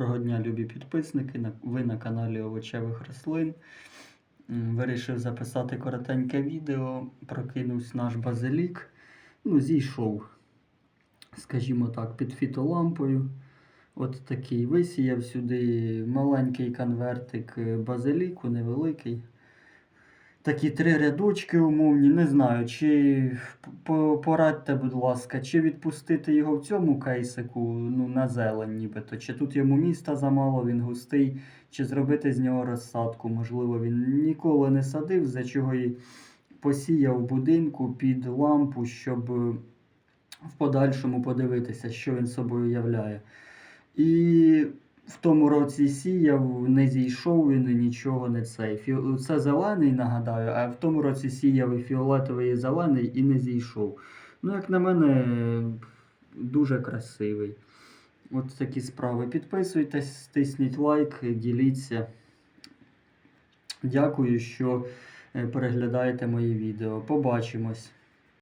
Доброго дня, любі підписники. Ви на каналі Овочевих рослин. Вирішив записати коротеньке відео. Прокинувся наш базилік. Ну, зійшов, скажімо так, під фітолампою. От такий висіяв сюди маленький конвертик е, базиліку, невеликий. Такі три рядочки умовні. Не знаю, чи порадьте, будь ласка, чи відпустити його в цьому кейсику ну, на зелень, нібито, чи тут йому міста замало, він густий, чи зробити з нього розсадку. Можливо, він ніколи не садив, за чого і посіяв в будинку під лампу, щоб е, в подальшому подивитися, що він собою являє. І в тому році сіяв, не зійшов він і нічого не цей. Це зелений, нагадаю, а в тому році сіяв і фіолетовий, і зелений і не зійшов. Ну, як на мене, дуже красивий. От такі справи. Підписуйтесь, тисніть лайк, діліться. Дякую, що е, переглядаєте мої відео. Побачимось.